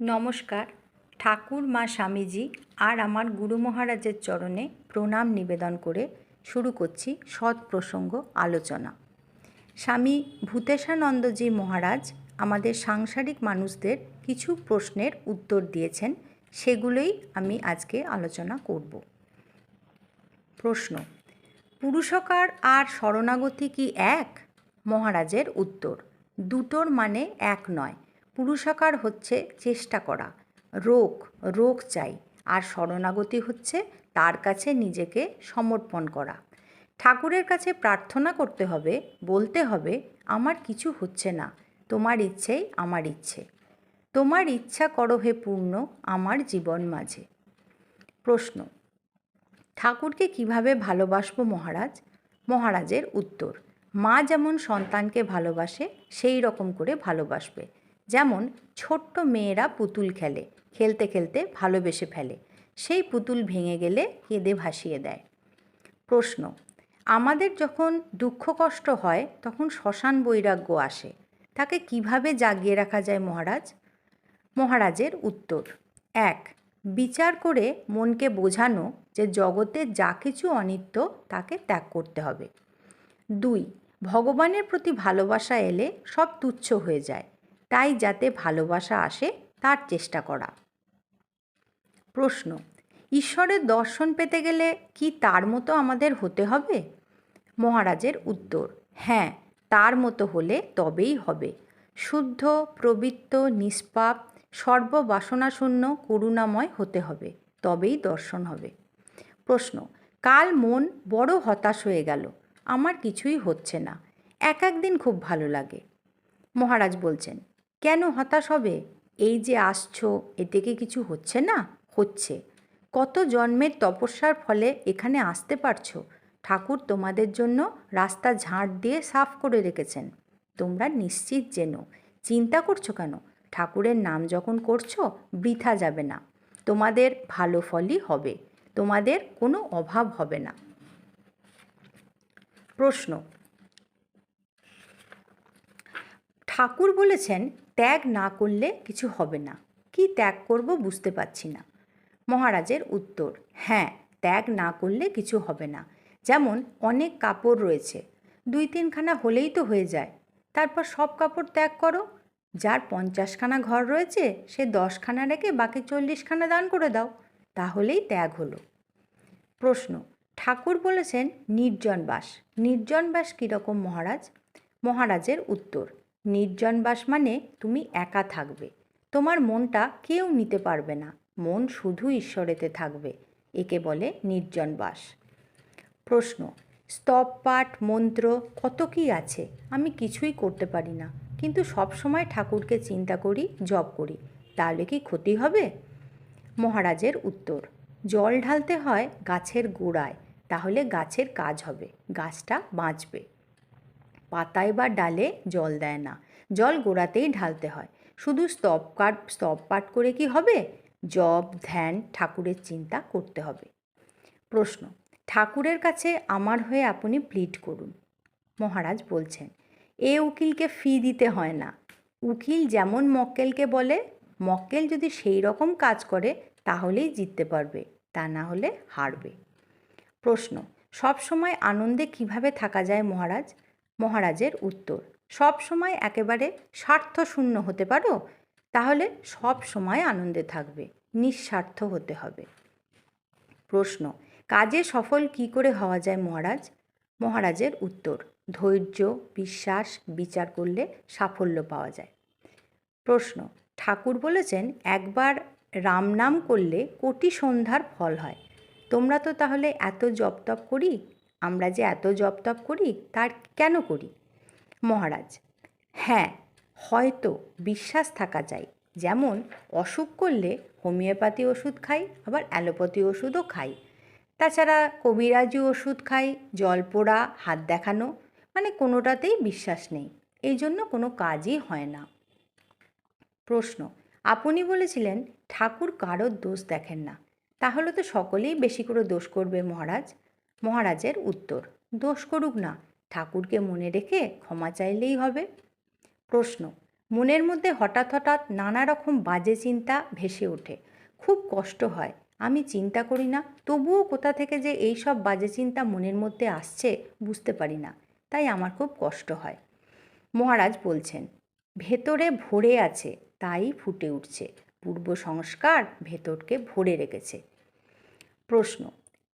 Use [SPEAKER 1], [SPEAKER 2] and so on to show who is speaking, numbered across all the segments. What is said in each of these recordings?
[SPEAKER 1] নমস্কার। ঠাকুর, মা স্বামীজি আর আমার গুরু মহারাজের চরণে প্রণাম নিবেদন করে শুরু করছি সৎ প্রসঙ্গ আলোচনা। স্বামী ভূতেশানন্দজি মহারাজ আমাদের সাংসারিক মানুষদের কিছু প্রশ্নের উত্তর দিয়েছেন, সেগুলোই আমি আজকে আলোচনা করব। প্রশ্ন, পুরুষকার আর শরণাগতি কি এক? মহারাজের উত্তর, দুটোর মানে এক নয়। পুরুষাকার হচ্ছে চেষ্টা করা, রোগ রোগ চাই, আর শরণাগতি হচ্ছে তার কাছে নিজেকে সমর্পণ করা। ঠাকুরের কাছে প্রার্থনা করতে হবে, বলতে হবে, আমার কিছু হচ্ছে না, তোমার ইচ্ছেই আমার ইচ্ছে। তোমার ইচ্ছা করো হে পূর্ণ আমার জীবন মাঝে। প্রশ্ন, ঠাকুরকে কীভাবে ভালোবাসবো মহারাজ? মহারাজের উত্তর, মা যেমন সন্তানকে ভালোবাসে, সেই রকম করে ভালোবাসবে। যেমন ছোট্ট মেয়েরা পুতুল খেলে, খেলতে খেলতে ভালোবেসে ফেলে। সেই পুতুল ভেঙে গেলে কেঁদে ভাসিয়ে দেয়। প্রশ্ন, আমাদের যখন দুঃখ কষ্ট হয়, তখন শ্মশান বৈরাগ্য আসে। তাকে কীভাবে জাগিয়ে রাখা যায় মহারাজ? মহারাজের উত্তর, এক, বিচার করে মনকে বোঝানো যে জগতে যা কিছু অনিত্য, তাকে ত্যাগ করতে হবে। দুই, ভগবানের প্রতি ভালোবাসা এলে সব তুচ্ছ হয়ে যায়। তাই যাতে ভালোবাসা আসে তার চেষ্টা করা। প্রশ্ন, ঈশ্বরের দর্শন পেতে গেলে কি তার মতো আমাদের হতে হবে? মহারাজের উত্তর হ্যাঁ তার মতো হলে তবেই হবে। শুদ্ধ, প্রবৃত্ত, নিষ্পাপ, সর্ববাসনাশূন্য, করুণাময় হতে হবে, তবেই দর্শন হবে। প্রশ্ন, কাল মন বড় হতাশ হয়ে গেল, আমার কিছুই হচ্ছে না, এক একদিন খুব ভালো লাগে। মহারাজ বলছেন কেন হতাশ হবে? এই যে আসছো এ থেকে কিছু হচ্ছে না? হচ্ছে। কত জন্মের তপস্যার ফলে এখানে আসতে পারছ? ঠাকুর তোমাদের জন্য রাস্তা ঝাঁট দিয়ে সাফ করে রেখেছেন। তোমরা নিশ্চিত যেন চিন্তা করছ কেন? ঠাকুরের নাম যখন করছ, বৃথা যাবে না। তোমাদের ভালো ফলই হবে। তোমাদের কোনো অভাব হবে না। প্রশ্ন। ঠাকুর বলেছেন ত্যাগ না করলে কিছু হবে না। কি ত্যাগ করব বুঝতে পারছি না। মহারাজের উত্তর হ্যাঁ ত্যাগ না করলে কিছু হবে না। যেমন অনেক কাপড় রয়েছে, দুই তিনখানা হলেই তো হয়ে যায়। তারপর সব কাপড় ত্যাগ করো। যার পঞ্চাশখানা ঘর রয়েছে, সে দশখানা রেখে বাকি চল্লিশখানা দান করে দাও। তাহলেই ত্যাগ হলো। প্রশ্ন, ঠাকুর বলেছেন নির্জন বাস নির্জন বাস কীরকম মহারাজ? মহারাজের উত্তর নির্জন বাস মানে তুমি একা থাকবে। তোমার মনটা কেউ নিতে পারবে না। মন শুধু ঈশ্বরেতে থাকবে, একে বলে নির্জন বাস। প্রশ্ন, স্তব, পাঠ, মন্ত্র, কত কি আছে? আমি কিছুই করতে পারি না। কিন্তু সব সময় ঠাকুরকে চিন্তা করি, জপ করি। তাহলে কি ক্ষতি হবে? মহারাজের উত্তর, জল ঢালতে হয় গাছের গোড়ায়, তাহলে গাছের কাজ হবে, গাছটা বাঁচবে। পাতায় বা ডালে জল দেয় না। জল গোড়াতেই ঢালতে হয়। শুধু স্তব কাট স্তব পাঠ করে কি হবে? জপ, ধ্যান, ঠাকুরের চিন্তা করতে হবে। প্রশ্ন, ঠাকুরের কাছে আমার হয়ে আপনি প্লিট করুন। মহারাজ বলছেন, এ উকিলকে ফি দিতে হয় না। উকিল যেমন মক্কেলকে বলে, মক্কেল যদি সেই রকম কাজ করে, তাহলেই জিততে পারবে, তা না হলে হারবে। প্রশ্ন সব সময় আনন্দে কীভাবে থাকা যায় মহারাজ? মহারাজের উত্তর। সব সময় একেবারে স্বার্থশূন্য হতে পারো, তাহলে সব সময় আনন্দে থাকবে, নিঃস্বার্থ হতে হবে। প্রশ্ন, কাজে সফল কি করে হওয়া যায় মহারাজ? মহারাজের উত্তর, ধৈর্য, বিশ্বাস, বিচার করলে সাফল্য পাওয়া যায়। প্রশ্ন, ঠাকুর বলেছেন, একবার রাম নাম করলে কোটি সন্ধ্যার ফল হয়। তোমরা তো তাহলে এত জপ তপ করি আমরা যে এত জপ তপ করি, তার কেন করি? মহারাজ হ্যাঁ হয়তো বিশ্বাস থাকা চাই যেমন, অসুখ করলে হোমিওপ্যাথি ওষুধ খাই, আবার অ্যালোপ্যাথি ওষুধও খাই। তাছাড়া কবিরাজি ওষুধ খাই, জল পোড়া, হাত দেখানো মানে কোনোটাতেই বিশ্বাস নেই। এই জন্য কোনো কাজই হয় না। প্রশ্ন, আপনি বলেছিলেন, ঠাকুর কারোর দোষ দেখেন না। তাহলে তো সকলেই বেশি করে দোষ করবে মহারাজ। মহারাজের উত্তর। দোষ করুক না। ঠাকুরকে মনে রেখে ক্ষমা চাইলেই হবে। প্রশ্ন, মনের মধ্যে হঠাৎ হঠাৎ নানা রকম বাজে চিন্তা ভেসে ওঠে। খুব কষ্ট হয়। আমি চিন্তা করি না, তবুও কোথা থেকে যে এই সব বাজে চিন্তা মনের মধ্যে আসছে বুঝতে পারি না। তাই আমার খুব কষ্ট হয়। মহারাজ বলছেন, ভেতরে ভরে আছে, তাই ফুটে উঠছে। পূর্ব সংস্কার ভেতরকে ভরে রেখেছে। প্রশ্ন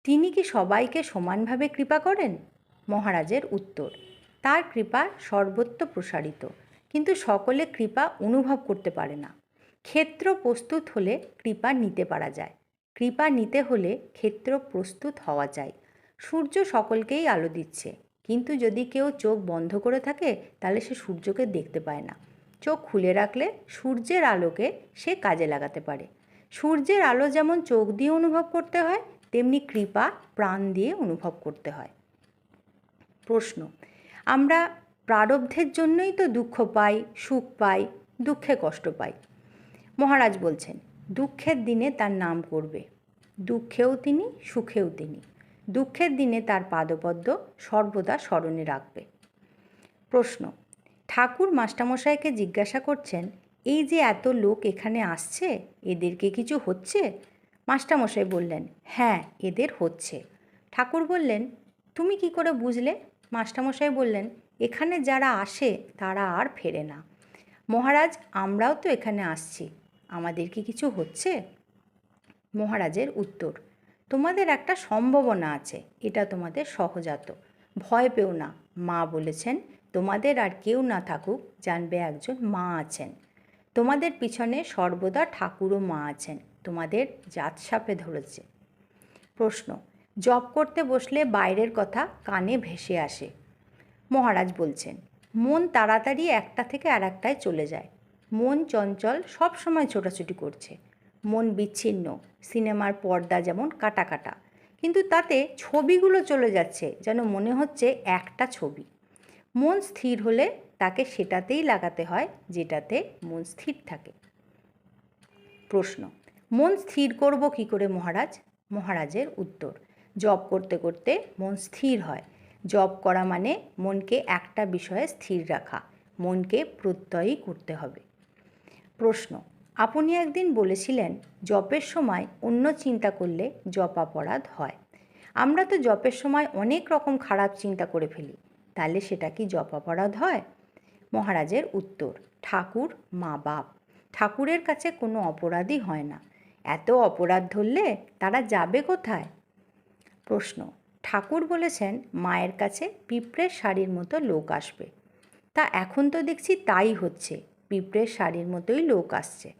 [SPEAKER 1] তিনি কি সবাইকে সমানভাবে কৃপা করেন? মহারাজের উত্তর, তার কৃপা সর্বত্র প্রসারিত, কিন্তু সকলে কৃপা অনুভব করতে পারে না। ক্ষেত্র প্রস্তুত হলে কৃপা নিতে পারা যায়, কৃপা নিতে হলে ক্ষেত্র প্রস্তুত হওয়া চাই সূর্য সকলকেই আলো দিচ্ছে, কিন্তু যদি কেউ চোখ বন্ধ করে থাকে, তাহলে সে সূর্যকে দেখতে পায় না। চোখ খুলে রাখলে সূর্যের আলোকে সে কাজে লাগাতে পারে। সূর্যের আলো যেমন চোখ দিয়ে অনুভব করতে হয় তেমনি কৃপা প্রাণ দিয়ে অনুভব করতে হয়। প্রশ্ন, আমরা প্রারব্ধের জন্যই তো দুঃখ পাই, সুখ পাই, দুঃখে কষ্ট পাই। মহারাজ বলছেন, দুঃখের দিনে তার নাম করবে। দুঃখেও তিনি, সুখেও তিনি। দুঃখের দিনে তার পাদপদ্ম সর্বদা স্মরণে রাখবে। প্রশ্ন, ঠাকুর মাস্টামশাইকে জিজ্ঞাসা করছেন, এই যে এত লোক এখানে আসছে এদেরকে কিছু হচ্ছে? মাস্টামশাই বললেন হ্যাঁ এদের হচ্ছে। ঠাকুর বললেন, তুমি কি করে বুঝলে? মাস্টামশাই বললেন, এখানে যারা আসে, তারা আর ফেরে না। মহারাজ, আমরাও তো এখানে আসছি। আমাদের কি কিছু হচ্ছে? মহারাজের উত্তর, তোমাদের একটা সম্ভাবনা আছে, এটা তোমাদের সহজাত। ভয় পেও না। মা বলেছেন, তোমাদের আর কেউ না থাকুক, জানবে একজন মা আছেন। তোমাদের পিছনে সর্বদা ঠাকুরও মা আছেন। তোমাদের জাত সাপে ধরেছে। প্রশ্ন জব করতে বসলে বাইরের কথা কানে ভেসে আসে। মহারাজ বলছেন, মন তাড়াতাড়ি একটা থেকে আর একটায় চলে যায়। মন চঞ্চল সব সময় ছোটাছুটি করছে। মন বিচ্ছিন্ন, সিনেমার পর্দা যেমন কাটা কাটা, কিন্তু তাতে ছবিগুলো চলে যাচ্ছে যেন মনে হচ্ছে একটা ছবি। মন স্থির হলে তাকে সেটাতেই লাগাতে হয় যেটাতে মন স্থির থাকে। প্রশ্ন মন স্থির করব কি করে মহারাজ? মহারাজের উত্তর জব করতে করতে মন স্থির হয়। জব করা মানে মনকে একটা বিষয়ে স্থির রাখা, মনকে প্রত্যয়ই করতে হবে। প্রশ্ন, আপনি একদিন বলেছিলেন জপের সময় অন্য চিন্তা করলে জপ অপরাধ হয়। আমরা তো জপের সময় অনেক রকম খারাপ চিন্তা করে ফেলি, তাহলে সেটা কি জপ অপরাধ হয়? মহারাজের উত্তর, ঠাকুর মা বাপ ঠাকুরের কাছে কোনো অপরাধই হয় না। এত অপরাধ ধরলে তারা যাবে কোথায়? প্রশ্ন। ঠাকুর বলেছেন, মায়ের কাছে পিঁপড়ের শাড়ির মতো লোক আসবে। তা এখন তো দেখছি তাই হচ্ছে, পিঁপড়ের শাড়ির মতোই লোক আসছে।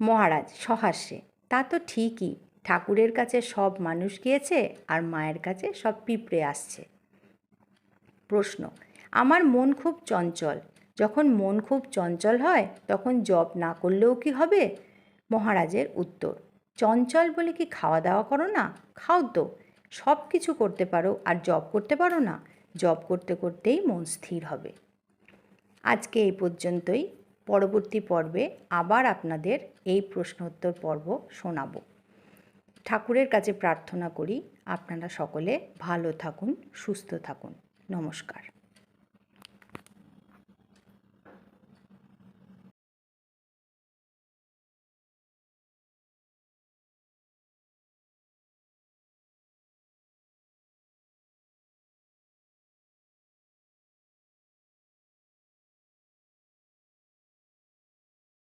[SPEAKER 1] মহারাজ, সহাস্যে, তা তো ঠিকই, ঠাকুরের কাছে সব মানুষ গিয়েছে আর মায়ের কাছে সব পিঁপড়ে আসছে। প্রশ্ন। আমার মন খুব চঞ্চল, যখন মন খুব চঞ্চল হয়, তখন জব না করলেও কি হবে? মহারাজের উত্তর, চঞ্চল বলে কি খাওয়া দাওয়া করো না? খাও তো। সব কিছু করতে পারো আর জব করতে পারো না। জব করতে করতেই মন স্থির হবে। আজকে এই পর্যন্তই। পরবর্তী পর্বে আবার আপনাদের এই প্রশ্নোত্তর পর্ব শোনাব। ঠাকুরের কাছে প্রার্থনা করি আপনারা সকলে ভালো থাকুন, সুস্থ থাকুন। নমস্কার।